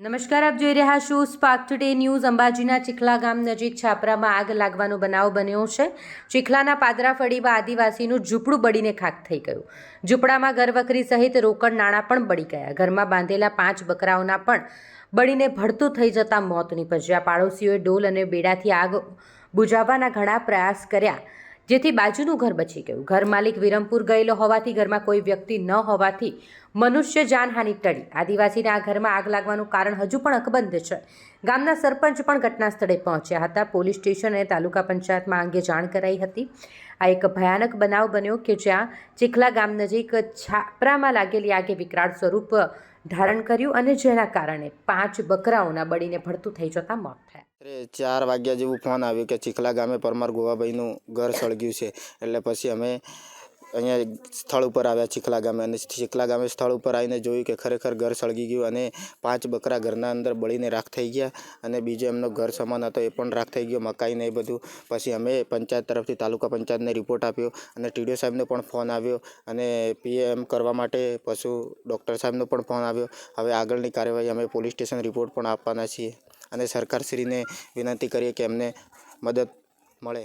નમસ્કાર, આપ જોઈ રહ્યા છો સ્પાર્ક ટુડે ન્યૂઝ અંબાજીના ચીખલા ગામ નજીક છાપરામાં આગ લાગવાનો બનાવ બન્યો છે. ચીખલાના પાદરા ફળીમાં આદિવાસીનું ઝૂંપડું બળીને ખાક થઈ ગયું. ઝૂંપડામાં ઘરવકરી સહિત રોકડ નાણાં પણ બળી ગયા. ઘરમાં બાંધેલા પાંચ બકરાઓના પણ બળીને ભડતું થઈ જતાં મોત નીપજ્યા. પાડોશીઓએ ડોલ અને બેડાથી આગ બુઝાવવાના ઘણા પ્રયાસ કર્યા. જેથી બાજુનું ઘર બચી ગયું. ઘર માલિક વિરમપુર ગયેલો હોવાથી ઘરમાં કોઈ વ્યક્તિ ન હોવાથી મનુષ્ય જાનહાનિ ટળી. આદિવાસીના આ ઘરમાં આગ લાગવાનું કારણ હજુ પણ અકબંધ છે. ગામના સરપંચ પણ ઘટના સ્થળે પહોંચ્યા હતા. પોલીસ સ્ટેશન અને તાલુકા પંચાયતમાં અંગે જાણ કરાઈ હતી. આ એક ભયાનક બનાવ બન્યો કે જ્યાં ચીખલા ગામ નજીક છાપરામાં લાગેલી આગે વિકરાળ સ્વરૂપ ધારણ કર્યું અને જેના કારણે પાંચ બકરાઓના બળીને ભડતું થઈ જતા મોત થયા. ચાર વાગ્યા જેવું ફોન આવ્યું કે ચીખલા ગામે પરમાર ગોવાભાઈનું ઘર સળગ્યું છે. એટલે પછી અમે અહીંયા સ્થળ ઉપર આવ્યા ચીખલા ગામે અને ચીખલા ગામે સ્થળ ઉપર આવીને જોયું કે ખરેખર ઘર સળગી ગયું અને પાંચ બકરા ઘરના અંદર બળીને રાખ થઈ ગયા અને બીજો એમનો ઘર સમાન હતો એ પણ રાખ થઈ ગયો, મકાઈ ને એ બધું. પછી અમે પંચાયત તરફથી તાલુકા પંચાયતને રિપોર્ટ આપ્યો અને ટીડીઓ સાહેબનો પણ ફોન આવ્યો અને પીએમ કરવા માટે પશુ ડૉક્ટર સાહેબનો પણ ફોન આવ્યો. હવે આગળની કાર્યવાહી અમે પોલીસ સ્ટેશન રિપોર્ટ પણ આપવાના છીએ અને સરકારશ્રીને વિનંતી કરીએ કે એમને મદદ મળે.